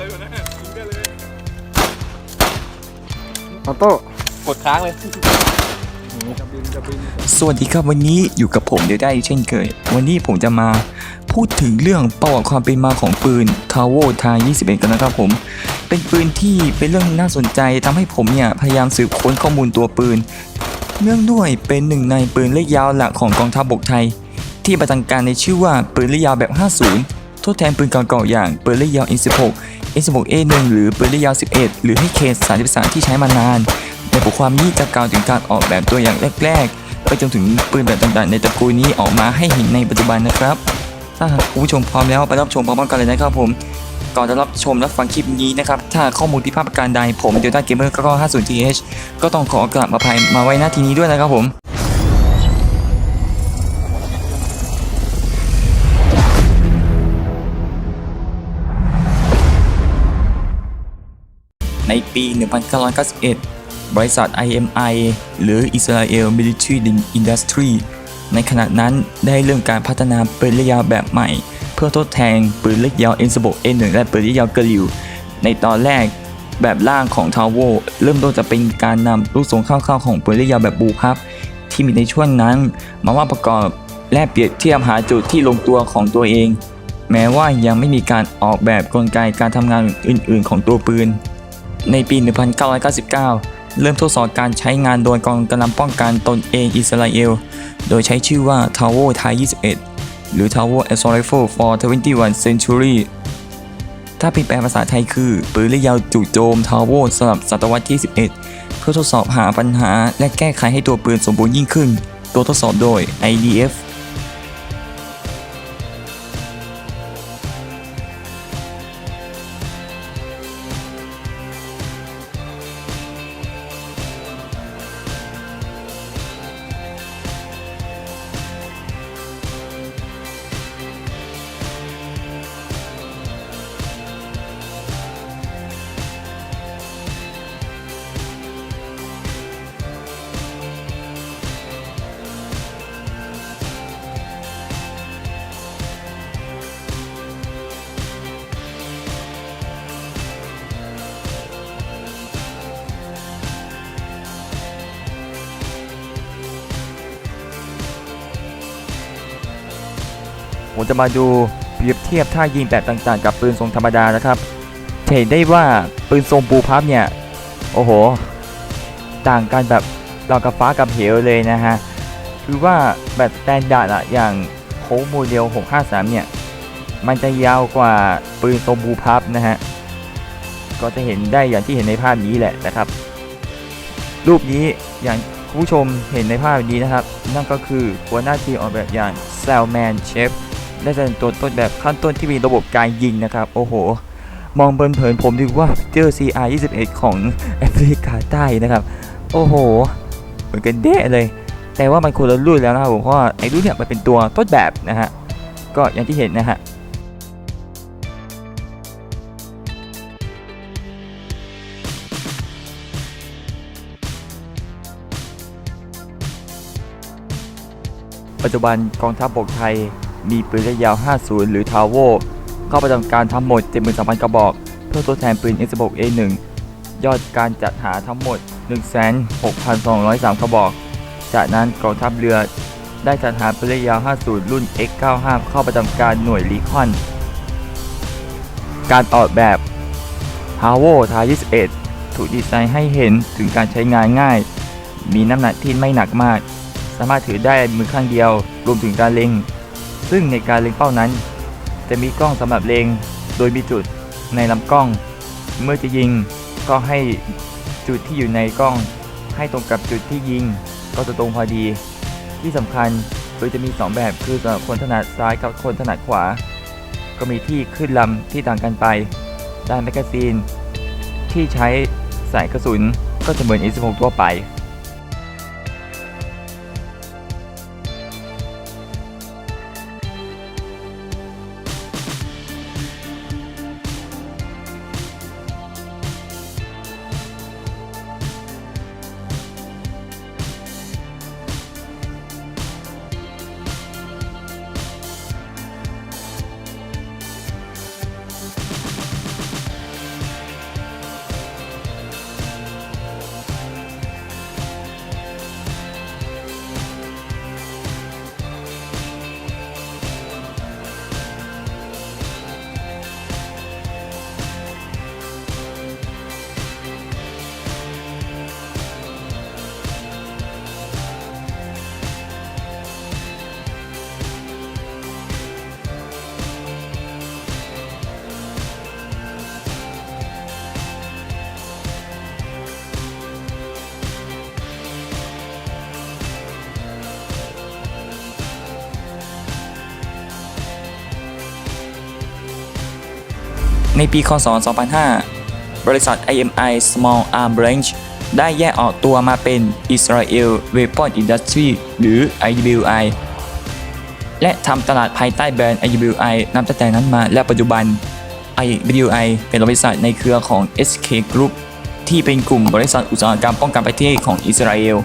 เลยวันนั้นยิงได้เลยออโต้กดค้างเลยจะบินจะบินสวัสดีครับวันนี้อยู่กับผมเดี๋ยวได้เช่นเคย วันนี้ผมจะมาพูดถึงเรื่องประวัติความเป็นมาของปืน t a v o t a 21 กันนะครับผม เป็นปืนที่เป็นเรื่องน่าสนใจทำให้ผมเนี่ยพยายามสืบค้นข้อมูลตัวปืน เนื่องด้วยเป็นหนึ่งในปืนเล็กยาวหลักของกองทัพบกไทย ที่ประจำการในชื่อว่าปืนเล็กยาวแบบ 50 ทดแทนปืนเก่าๆอย่างปืนเล็กยาว N16 N16A1 หรือปืนเล็กยาว11 หรือให้เคส33 ที่ใช้มานาน ในบทความนี้จะกล่าวถึงการออกแบบตัวอย่างแรกๆ ไปจนถึงปืนแบบต่างๆ ในตระกูลนี้ออกมาให้เห็นในปัจจุบันนะครับ ถ้าหากคุณผู้ชมพร้อมแล้วไปรับชมพร้อมๆกันเลยนะครับผม ก่อนจะรับชมรับฟังคลิปนี้นะครับ ถ้าข้อมูลที่พลาดประการใดผมเดลต้าเกมเมอร์ก็50 th ก็ต้องขอกราบอภัยมาไว้หน้าทีนี้ด้วยนะครับผม ในปี 1991 บริษัท IMI หรือ Israel Military Industry ในขณะนั้นได้เริ่มการพัฒนาปืนระยะแบบใหม่ เพื่อทดแทนปืนเล็กยาว n 1 A1 และปืนเล็กยาวเกลิว ในตอนแรกแบบล่างของทาวโวเริ่มต้นจะเป็นการนำลูกทรงเข้าๆของปืนเล็กยาวแบบบูพับ ที่มีในช่วงนั้น มาว่าประกอบและเปรียบเทียบหาจุดที่ลงตัวของตัวเอง แม้ว่ายังไม่มีการออกแบบกลไกการทำงานอื่น ๆ ของตัวปืน ในปี 1999 เริ่มทดสอบการใช้งานโดยกองกำลังป้องกันตนเองอิสราเอล โดยใช้ชื่อว่า Tower Thai 21 หรือ Tower Assault Rifle for 21 Century ถ้าแปลภาษาไทยคือปืนระยาวจู่โจม Tower สำหรับศตวรรษที่ 11 เพื่อทดสอบหาปัญหาและแก้ไขให้ตัวปืนสมบูรณ์ยิ่งขึ้น ตัวทดสอบโดย IDF ผมจะมาดูเปรียบเทียบท่ายิงแบบต่างๆ กับปืนทรงธรรมดานะครับเห็นได้ว่าปืนทรงปูพับเนี่ย โอ้โห ต่างกันแบบเรากับฟ้ากับเหวเลยนะฮะ คือว่าแบบแตนดาร์ดอะอย่างโค้โมเดล 653 เนี่ย มันจะยาวกว่าปืนทรงปูพับนะฮะ ก็จะเห็นได้อย่างที่เห็นในภาพนี้แหละนะครับ รูปนี้อย่างผู้ชมเห็นในภาพนี้นะครับ นั่นก็คือหัวหน้าทีมออกแบบอย่าง Salman Chef ได้แสดงตัวต้นแบบขั้นต้นที่มีระบบการยิงนะครับ โอ้โห มองเผินๆผมดูว่าเจอ CR 21 ของแอฟริกาใต้นะครับ โอ้โห เหมือนกันเด้เลย แต่ว่ามันคนละรุ่นแล้วนะครับผมเพราะไอ้รุ่นเนี่ยมันเป็นตัวต้นแบบนะฮะก็อย่างที่เห็นนะฮะปัจจุบันกองทัพบกไทย มีปืนระยะยาว 50 หรือทาวโวเข้าประจำการทั้งหมด73,000 กระบอก เพื่อทดแทนปืน S16A1 ยอดการจัดหาทั้งหมด 16,203 กระบอก จากนั้นกองทัพเรือได้จัดหาปืนระยะยาว 50 รุ่น X95 เข้าประจำการหน่วยรีคอน การออกแบบ h a v o t a 21 ถูกดีไซน์ให้เห็นถึงการใช้งานง่าย มีน้ำหนักที่ไม่หนักมาก สามารถถือได้มือข้างเดียว รวมถึงการเล็ง ซึ่งในการเล็งเป้านั้น จะมีกล้องสำหรับเล็ง โดยมีจุดในลำกล้อง เมื่อจะยิงก็ให้จุดที่อยู่ในกล้อง ให้ตรงกับจุดที่ยิง ก็จะตรงพอดี ที่สำคัญโดยจะมี 2 แบบคือสำหรับคนถนัดซ้ายกับคนถนัดขวา ก็มีที่ขึ้นลำที่ต่างกันไป ด้านแมกกาซีน ที่ใช้ใส่กระสุนก็จะเหมือน S16 ทั่วไป ในปีคศ 2005 บริษัท IMI Small Arm Branch ได้แยกออกตัวมาเป็น Israel Weapon Industry หรือ IWI และทำตลาดภายใต้แบรนด์ IWI นับตั้งแต่นั้นมาและปัจจุบัน IWI เป็นบริษัทในเครือของ SK Group ที่เป็นกลุ่มบริษัทอุตสาหกรรมป้องกันประเทศของอิสราเอล